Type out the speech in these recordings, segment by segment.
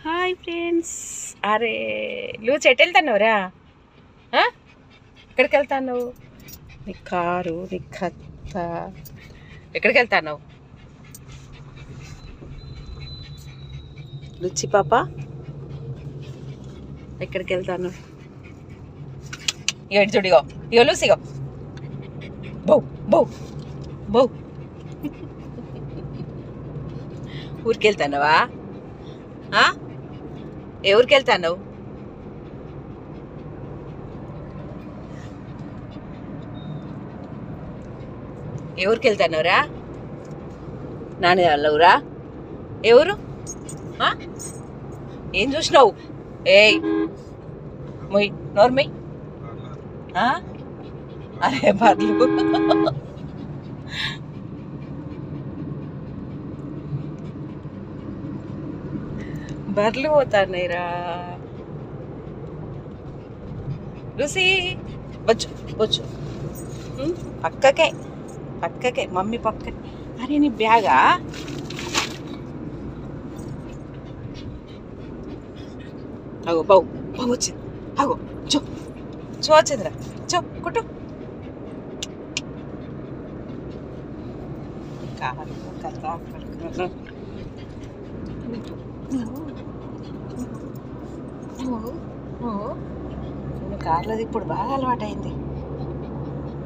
Hi friends అరే నువ్వు చెట్టు వెళ్తానవురా ఎక్కడికి వెళ్తాను నీ కారు నీ కత్త. ఎక్కడికి వెళ్తాను రుచి పాప ఎక్కడికి వెళ్తాను ఏడు చూడిగో చూడు ఇగో ఇగో బౌ బౌ బౌ. ఊరికి వెళ్తానవా ఎవరికి వెళ్తాను ఎవరికి ఊరికి వెళ్తానవురా నాన్న వాళ్ళవురా ఎవరు? ఆ? ఏం చూసినావు? ఏయ్ మొయ్ నోర్మయ్ అరే బర్లు బర్లు పోతాన్నాయిరా లూసీ వచ్చు వచ్చు పక్కకే పక్కకే మమ్మీ పక్క అరే నీ బ్యాగా? అగో బావు బావు వచ్చింది. అగో చో చో వచ్చిందిరా. చో కుట్టు. కారు కథ నువ్వు నువ్వు కార్లోది ఇప్పుడు బాగా అలవాటైంది.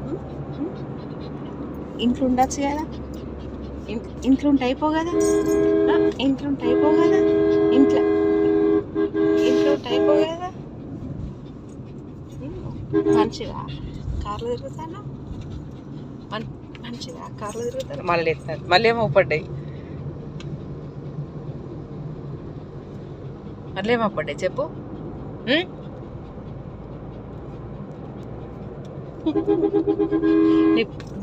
ఉం? ఉం? ఇంట్లో ఉండొచ్చు కదా. ఇంట్లో ఉంటే అయిపో కదా ఆ? ఇంట్లో ఉంటే అయిపో కదా ఇంట్లో ఇంట్లో ఉంటే అయిపో కదా ఉం? మంచిగా కార్లో తిరుగుతాను? మంచిగా కార్లో తిరుగుతాను? మళ్ళీ ఎత్తాను మళ్ళీ ఏమో పడ్డాయి. మళ్ళీ ఏమో పడ్డాయి చెప్పు.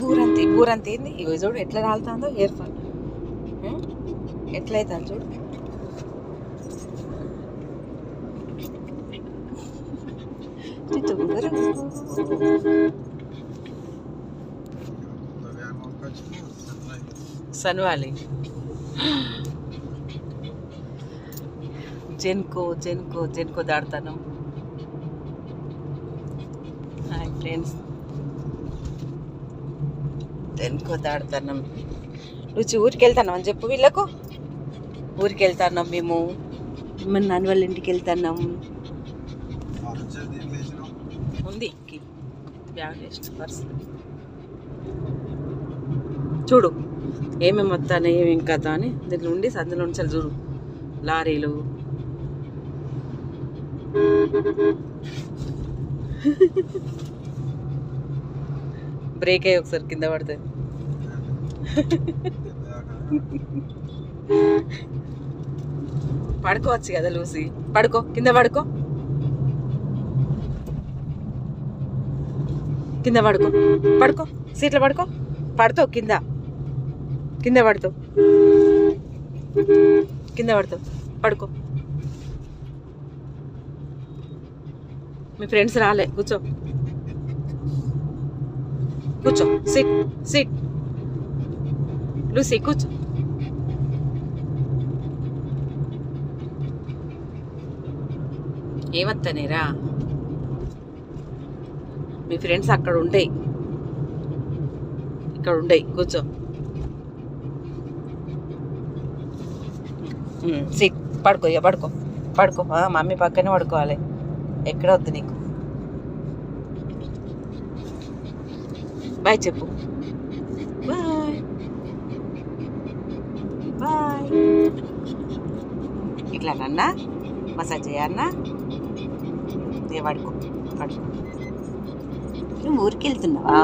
బూరంతి బూరంతి ఏంది? ఇవి చూడు ఎట్లా రాలుతుందో హెయిర్ ఫాల్. ఉం? ఎట్లా అవుతుంది చూడు. సన్వాలి. జెన్కో జెన్కో జెన్కో దాడతాను. Hi friends. జెన్కో దాడతాను. రుచి ఊరికి వెళ్తాను అని చెప్పు వీళ్ళకు. ఊరికి వెళ్తాను మేము. మన నాన్న వాళ్ళ ఇంటికి వెళ్తున్నాం. ఉంది. బ్యాగ్ వేస్ట్ పర్స్ చూడు ఏమేమి వస్తాను ఏమేం కదా అని. దీంట్లో ఉండి సందులో నుంచి చూడు. లారీలు బ్రేక్ అయ్యి ఒకసారి కింద పడితే పడుకోవచ్చు కదా లూసి. పడుకో కింద పడుకో. కింద పడుకో. పడుకో సీట్లో పడుకో. పడతావు కింద. కింద పడతావు. కింద పడతావు. పడుకో. మీ ఫ్రెండ్స్ రాలే. కూర్చో. కూర్చో. సిట్ సిట్ లూసీ కూర్చో. ఏమత్తనేరా మీ ఫ్రెండ్స్ అక్కడ ఉండేయి ఇక్కడ ఉండేయి కూర్చో. Hmm. సిట్ పడుకో ఇక పడుకో. పడుకో. మమ్మీ పక్కనే పడుకోవాలి. ఎక్కడ వద్దు నీకు? బాయ్ చెప్పు. బాయ్ బాయ్ ఇట్లా నన్నా మసాజ్ చేయన్నా ఇక పడుకో పడుకో నువ్వు ఊరికి వెళ్తున్నావా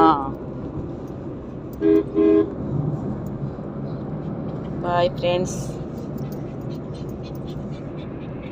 బాయ్ ఫ్రెండ్స్